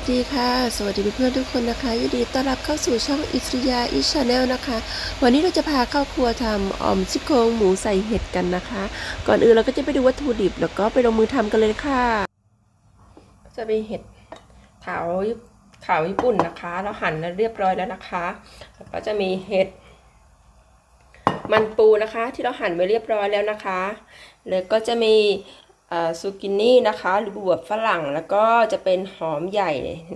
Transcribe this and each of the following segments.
สดีค่ะ สวัสดีเพื่อนๆทุกคนนะคะยินดีต้อนรับเข้าสู่ช่องอิสริยาอิชาแนลนะคะ วันนี้เราจะพาเข้าครัวทำอ่อมซี่โครงหมูใส่เห็ดกันนะคะ ก่อนอื่นเราก็จะไปดูวัตถุดิบแล้วก็ไปลงมือทำกันเลยค่ะจะมีเห็ดขาวขาวญี่ปุ่นนะคะ เราหั่นแล้วเรียบร้อยแล้วนะคะแล้วก็จะมีเห็ดมันปูนะคะ ที่เราหั่นไว้เรียบร้อยแล้วนะคะแล้วก็จะมี ซูกินี่นะคะหรือบวบฝรั่งแล้วก็จะเป็นหอมใหญ่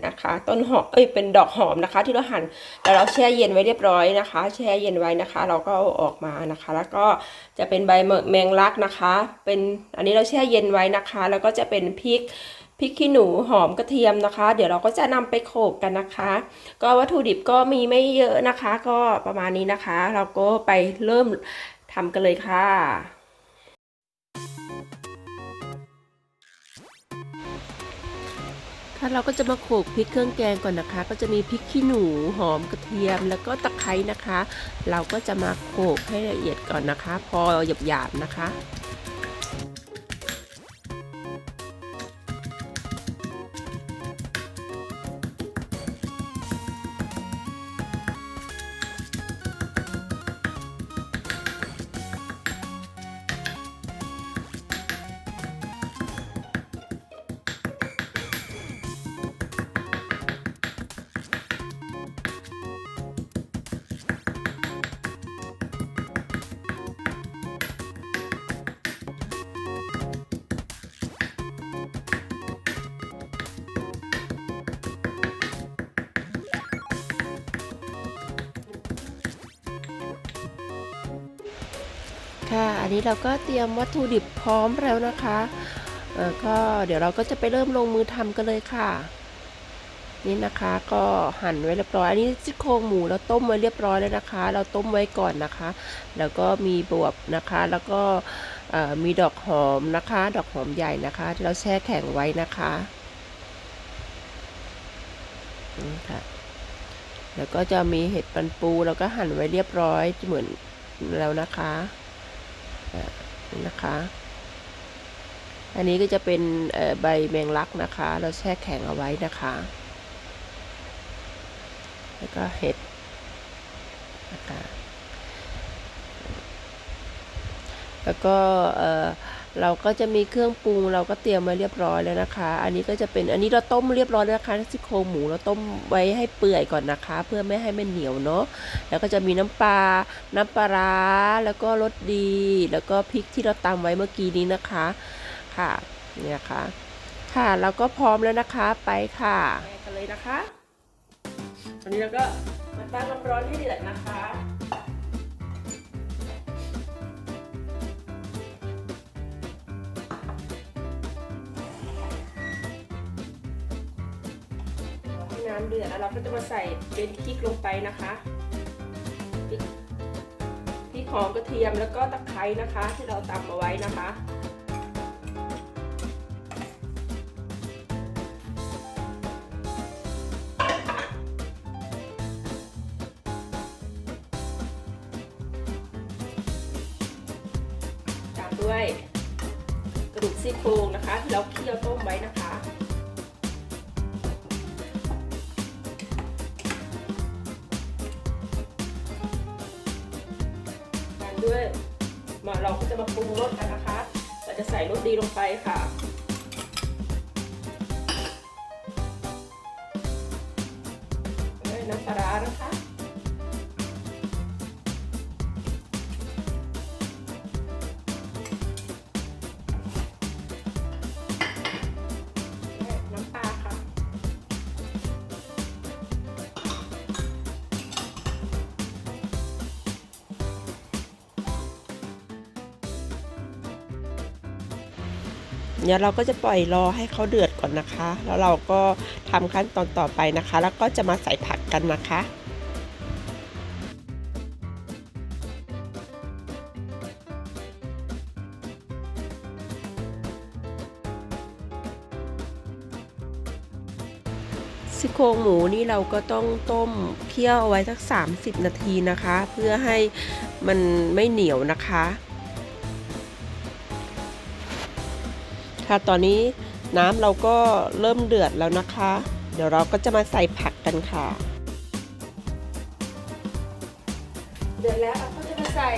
นะคะ ต้นหอมเอ้ยเป็นดอกหอมนะคะ ที่เราหั่นแล้วเราแช่เย็นไว้เรียบร้อยนะคะ แช่เย็นไว้นะคะ เราก็เอาออกมานะคะ แล้วก็จะเป็นใบแมงลักนะคะ เป็นอันนี้เราแช่เย็นไว้นะคะ แล้วก็จะเป็นพริกพริกขี้หนูหอมกระเทียมนะคะ เดี๋ยวเราก็จะนำไปโขลกกันนะคะ ก็วัตถุดิบก็มีไม่เยอะนะคะ ก็ประมาณนี้นะคะ เราก็ไปเริ่มทำกันเลยค่ะะเราก็จะมาโขลกพริกเครื่องแกงก่อนนะคะ ก็จะมีพริกขี้หนูหอมกระเทียมแล้วก็ตะไคร้นะคะ เราก็จะมาโขลกให้ละเอียดก่อนนะคะ พอหยาบๆนะคะ ค่ะ อันนี้เราก็เตรียมวัตถุดิบพร้อมแล้วนะคะเออก็เดี๋ยวเราก็จะไปเริ่มลงมือทำกันเลยค่ะ นี่นะคะก็หั่นไว้เรียบร้อย อันนี้ซี่โครงหมูเราต้มไว้เรียบร้อยแล้วนะคะ เราต้มไว้ก่อนนะคะ แล้วก็มีบวบนะคะ แล้วก็มีดอกหอมนะคะ ดอกหอมใหญ่นะคะที่เราแช่แข็งไว้นะคะค่ะแล้วก็จะมีเห็ดปันปู แล้วก็หั่นไว้เรียบร้อยเหมือนแล้วนะคะ นะคะ อันนี้ก็จะเป็นใบแมงลักนะคะ เราแช่แข็งเอาไว้นะคะ แล้วก็เห็ดนะคะแล้วก็ เราก็จะมีเครื่องปรุง เราก็เตรียมไว้เรียบร้อยแล้วนะคะ อันนี้ก็จะเป็นอันนี้เราต้มเรียบร้อยแล้วนะคะซี่โครงหมูเราต้มไว้ให้เปื่อยก่อนนะคะ เพื่อไม่ให้มันเหนียวเนาะแล้วก็จะมีน้ำปลาน้ำปลาร้าแล้วก็รสดี แล้วก็พริกที่เราตำไว้เมื่อกี้นี้นะคะค่ะเนี่ยค่ะค่ะเราก็พร้อมแล้วนะคะไปค่ะกันเลยนะคะตอนนี้เราก็มาตั้งน้ำร้อนให้เดือดนะคะ น้ำเดือดแล้วเราก็จะมาใส่เป็นพริกลงไปนะคะพริกพริกหอมกระเทียมแล้วก็ตะไคร้นะคะ ที่เราตำเอาไว้นะคะตามด้วยกระดูกซี่โครงนะคะ ที่เราเคี่ยวต้มไว้นะคะ ลงไปค่ะ น้ำปลานะคะ เดี๋ยวเราก็จะปล่อยรอให้เขาเดือดก่อนนะคะ แล้วเราก็ทำขั้นตอนต่อไปนะคะ แล้วก็จะมาใส่ผักกันนะคะซี่โครงหมูนี่เราก็ต้องต้มเคี่ยวเอาไว้สัก 30 นาทีนะคะ เพื่อให้มันไม่เหนียวนะคะ ตอนนี้น้ำเราก็เริ่มเดือดแล้วนะคะ เดี๋ยวเราก็จะมาใส่ผักกันค่ะ เดือดแล้วเราก็จะมาใส่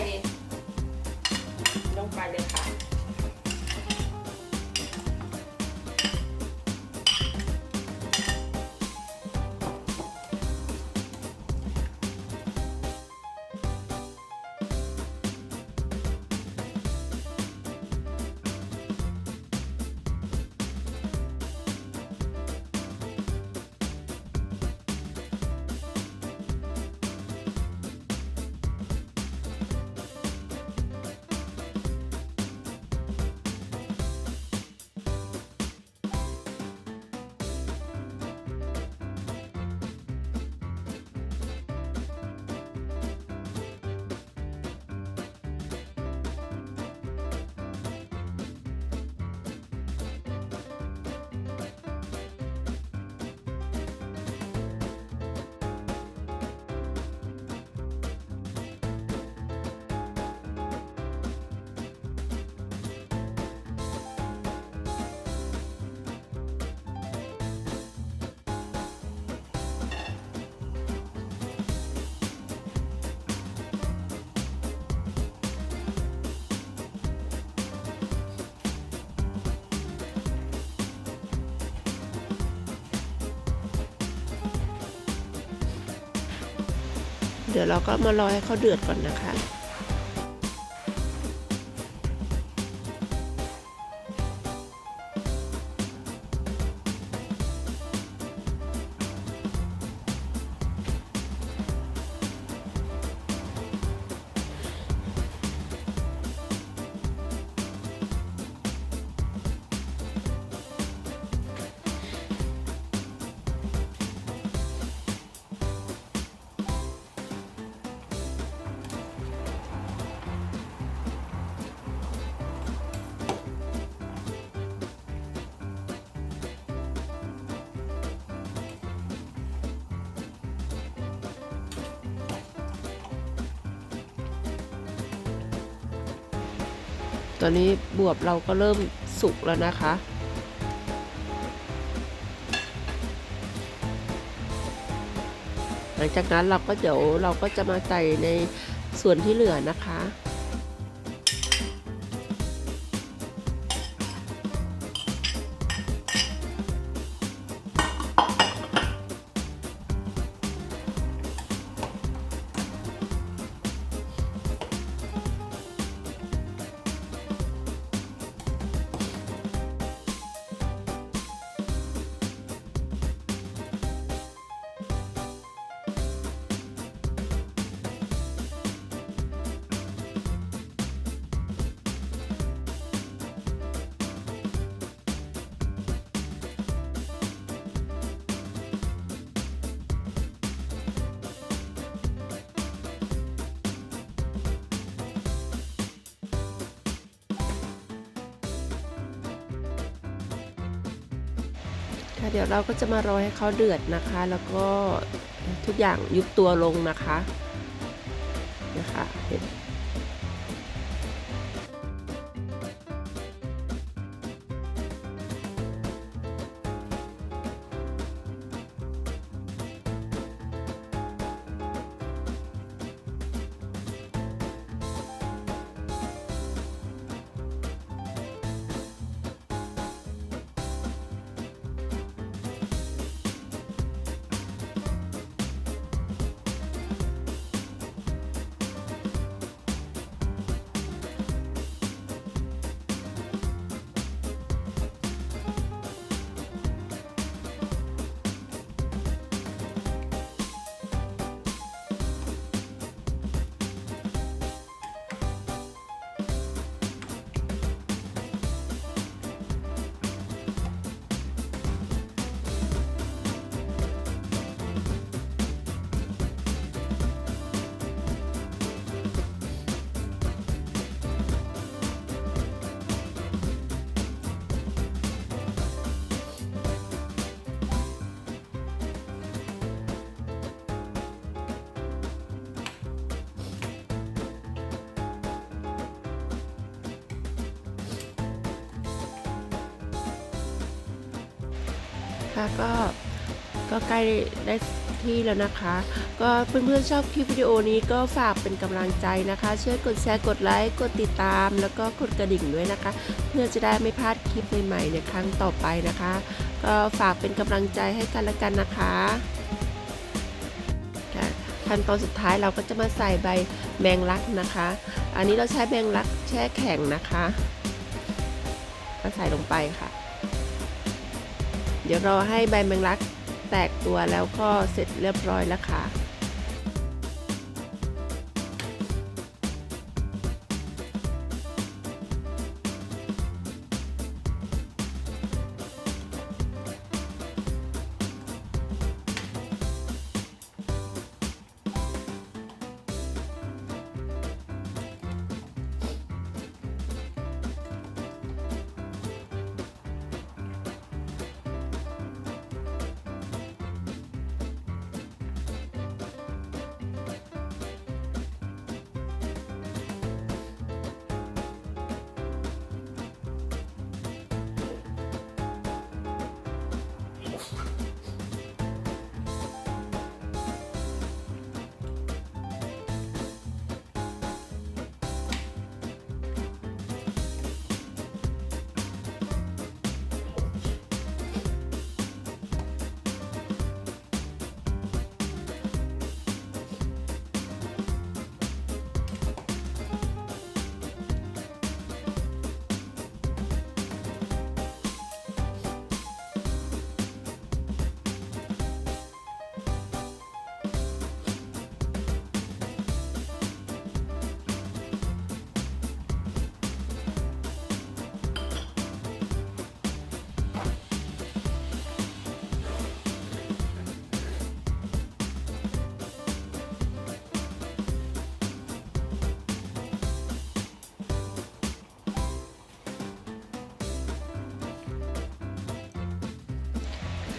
เดี๋ยวเราก็มารอให้เขาเดือดก่อนนะคะ ตอนนี้บวบเราก็เริ่มสุกแล้วนะคะ หลังจากนั้นเราก็เดี๋ยวเราก็จะมาใส่ในส่วนที่เหลือนะคะ เดี๋ยวเราก็จะมารอให้เขาเดือดนะคะ แล้วก็ทุกอย่างยุบตัวลงนะคะนะคะเห็น คะก็ก็ใกล้ได้ที่แล้วนะคะ ก็เพื่อนๆชอบคลิปวิดีโอนี้ก็ฝากเป็นกำลังใจนะคะ ช่วยกดแชร์กดไลค์กดติดตาม แล้วก็กดกระดิ่งด้วยนะคะ เพื่อจะได้ไม่พลาดคลิปใหม่ๆในครั้งต่อไปนะคะ ก็ฝากเป็นกำลังใจให้กันและกันนะคะค่ะขั้นตอนสุดท้ายเราก็จะมาใส่ใบแมงลักนะคะ อันนี้เราใช้แมงลักแช่แข็งนะคะก็ใส่ลงไปค่ะ เดี๋ยวรอให้ใบแมงลักแตกตัวแล้วก็เสร็จเรียบร้อยแล้วค่ะ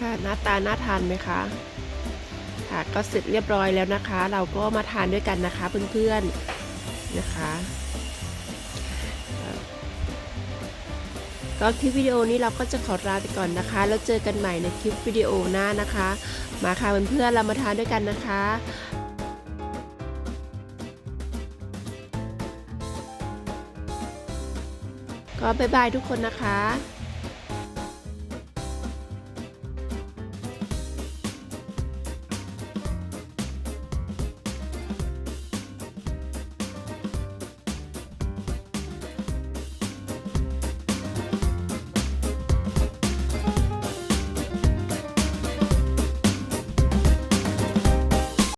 ค่ะหน้าตาน่าทานไหมคะค่ะก็เสร็จเรียบร้อยแล้วนะคะ เราก็มาทานด้วยกันนะคะเพื่อนๆนะคะ ก็คลิปวิดีโอนี้เราก็จะขอลาไปก่อนนะคะ แล้วเจอกันใหม่ในคลิปวิดีโอหน้านะคะ มาค่ะเพื่อนๆเรามาทานด้วยกันนะคะก็บ๊ายบายทุกคนนะคะ